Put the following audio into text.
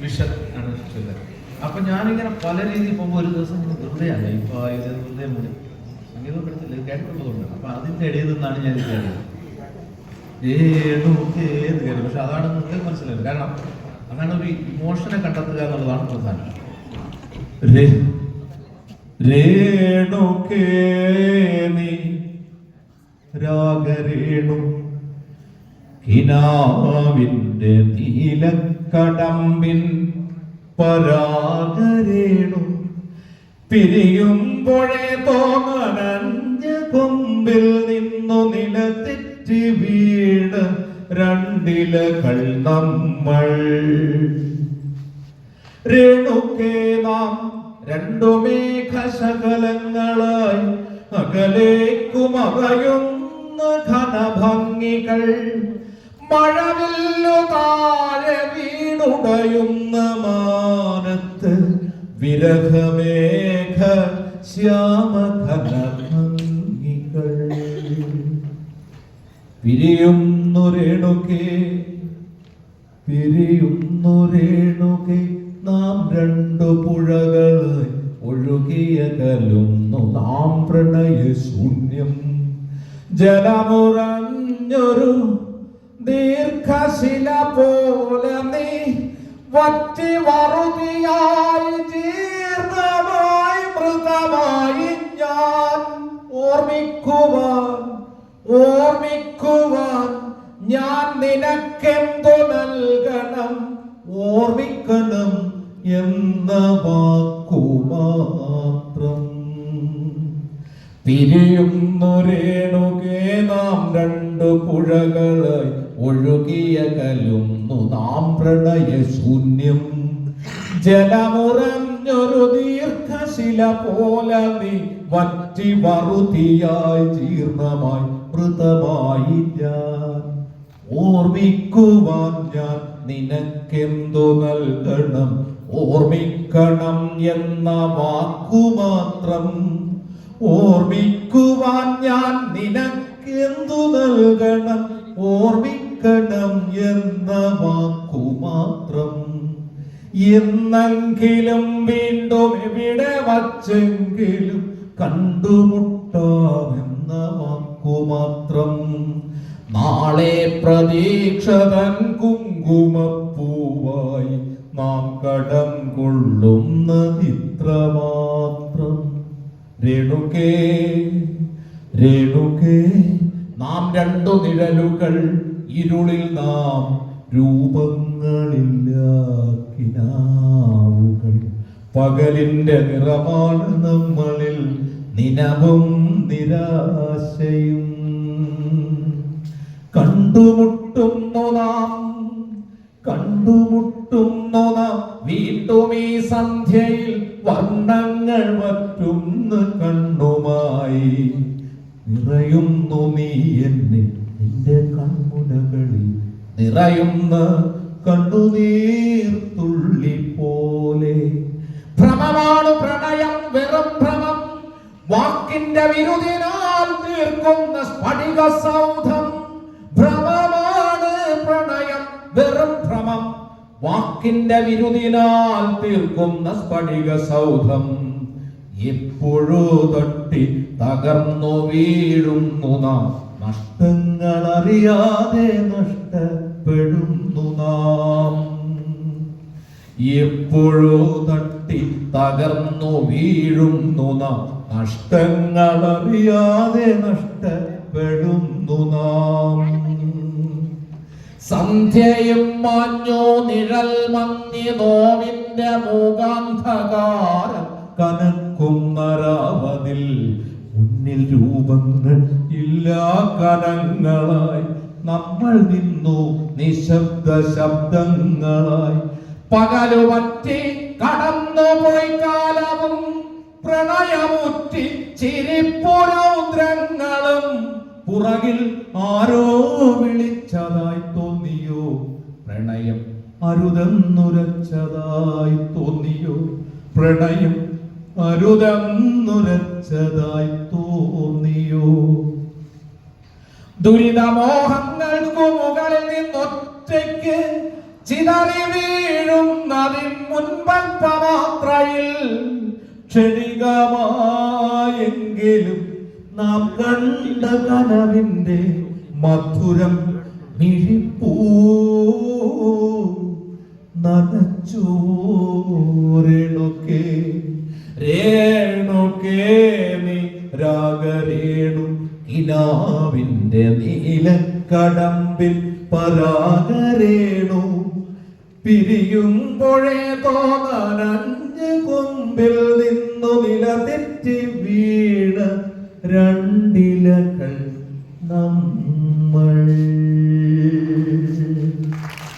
Vision ആണ് ചൊല്ലുന്നത് അപ്പൊ ഞാനിങ്ങനെ പല രീതിയിൽ പോകുമ്പോൾ ഒരു ദിവസം ഇങ്ങനെ വെറുതെയല്ല ഇപ്പൊ ഇത് വെറുതെ മൂടി. സംഗീതം പഠിച്ചില്ല ഇത് കേട്ടിട്ടുള്ളതുകൊണ്ട് അപ്പൊ അതിന്റെ ഇടയിൽ നിന്നാണ് ഞാൻ കേട്ടത്. ഏത് കേട്ടു പക്ഷെ അതാണ് നിങ്ങൾക്ക് മനസ്സിലായത്. കാരണം അതാണ് ഒരു ഇമോഷനെ കണ്ടെത്തുക എന്നുള്ളതാണ് പ്രധാനം. രേ- രേണുകേ നീ രാഗരേണു കിനാവിന്റെ നീലക്കടമ്പിൻ പരാഗരേണു. പിരിയുമ്പോഴേ തോന്നനഞ്ഞ കൊമ്പിൽ നിന്നു നിലതെറ്റി വീട് രണ്ടിലകൾ നമ്മൾ. രേണുക്കേ നാം രണ്ടു മേഘശകലങ്ങളായി അകലേക്കും മറയുന്ന ഘനഭംഗികൾ മഴവില്ലു താഴെ വീണുടയുന്ന മാനത്ത് വിരഹമേഘ ശ്യാമഘനഭംഗികൾ പിരിയുന്നു രേണുക്കേ പിരിയുന്നു രേണുകെ നാം രണ്ടു പുഴകൾ ഒഴുകിയ കലുന്നു നാം പ്രണയ ശൂന്യം. ജലമുറഞ്ഞൊരു ദീർഘശില പോലെ നീ വറ്റി വറുതിയായി ജീർണമായി മൃതമായി ഞാൻ ഓർമ്മിക്കുവാൻ ഓർമ്മിക്കുവാൻ ഞാൻ നിനക്കെന്തു നൽകണം? ഓർമ്മിക്കണം എന്ന വാക്കുമാത്രം മാത്രം. പിരിയുന്നു രേണുകേ നാം രണ്ടു പുഴകളായി ഒഴുകിയ കലുന്നു നാം പ്രണയ ശൂന്യം ജലമുറഞ്ഞൊരു ദീർഘശില പോലെ നീ വറ്റി വറുതിയായി ജീർണമായി മൃതമായി ഞാൻ. ഓർമ്മിക്കുവാൻ ഞാൻ നിനക്കെന്തു നൽകണം? ഓർമ്മിക്കണം എന്ന വാക്കു മാത്രം ഓർമ്മിക്കുവാൻ ഞാൻ നിനക്കെന്തു നൽകണം? ഓർമ്മിക്കണം എന്ന വാക്കു മാത്രം. എന്നെങ്കിലും വീണ്ടും എവിടെ വച്ചെങ്കിലും കണ്ടുമുട്ടാമെന്ന വാക്കു മാത്രം. നാളെ പ്രതീക്ഷതൻ കുങ്കുമപ്പൂവായി നാം കടം കൊള്ളുന്നതിത്രമാത്രം രേണുകേ രേണുകേ നാം രണ്ടു നിഴലുകൾ ഇരുളിൽ നാം രൂപങ്ങളില്ലാക്കിനാവുകൾ. പകലിന്റെ നിറമാണ് നമ്മളിൽ നിനവും നിരാശയും. കണ്ടുമുട്ടുന്നു നാം കണ്ടുമുട്ടുന്നു നാം. വീണ്ടും ഈ സന്ധ്യയിൽ വർണങ്ങൾ മറ്റൊന്ന് കണ്ണുമായി നിറയുന്നു നീ എന്നിൽ. നിന്റെ കൺമുനകളിൽ നിറയുന്ന കണ്ണുനീർ തുള്ളി പോലെ ഭ്രമമാണ് പ്രണയം വെറും ഭ്രമം. വാക്കിന്റെ വിരുദിനാൽ തീർക്കുന്ന സ്ഫടിക സൗധം. ഭ്രമമാണ് പ്രണയം വെറും ഭ്രമം. വാക്കിന്റെ വിരുദിനാൽ തീർക്കുന്ന സ്ഫടിക സൗധം. എപ്പോഴോ തട്ടി തകർന്നു വീഴുന്നു നാം. നഷ്ടങ്ങൾ അറിയാതെ നഷ്ടപ്പെടുന്നു നാം. എപ്പോഴോ തട്ടി തകർന്നു വീഴുന്നു നാം. നഷ്ടങ്ങൾ അറിയാതെ നഷ്ടപ്പെടുന്നു നാം. സന്ധ്യയും മാഞ്ഞോ നിഴൽ മന്നി നോവിന്റെ മൂകാന്ധകാരം കനക്കും നരാവതിൽ രൂപങ്ങൾ ഇല്ലാ കരങ്ങളായി നമ്മൾ നിന്നു നിശബ്ദ ശബ്ദങ്ങളായി. പകലുപറ്റി കടന്നുപോയി കാലവും പ്രണയമുറ്റി ചിരിപ്പുരൗദ്രങ്ങളും പുറകിൽ ആരോ വിളിച്ചതായി തോന്നിയോ? പ്രണയം അരുതെന്നുരച്ചതായി തോന്നിയോ? പ്രണയം അരുതെന്നുരച്ചതായി തോന്നിയോ? ദുരിതമോഹങ്ങൾക്കു മുകളിൽ നിന്നൊറ്റയ്ക്ക് ചിതറി വീഴും അതിൻ മുൻപൽപ്പമാത്രയിൽ ക്ഷണികമായെങ്കിലും നാം കണ്ട കനവിന്റെ മധുരം മിഴിപ്പൂ. നനച്ചോരേണുക്കേ തേടും കിനാവിന്റെ നീലക്കടമ്പിൽ പരാഗരേണു. പിരിയുമ്പോഴേ തോന്നാൻ അഞ്ച് കൊമ്പിൽ നിന്നു നില തെറ്റി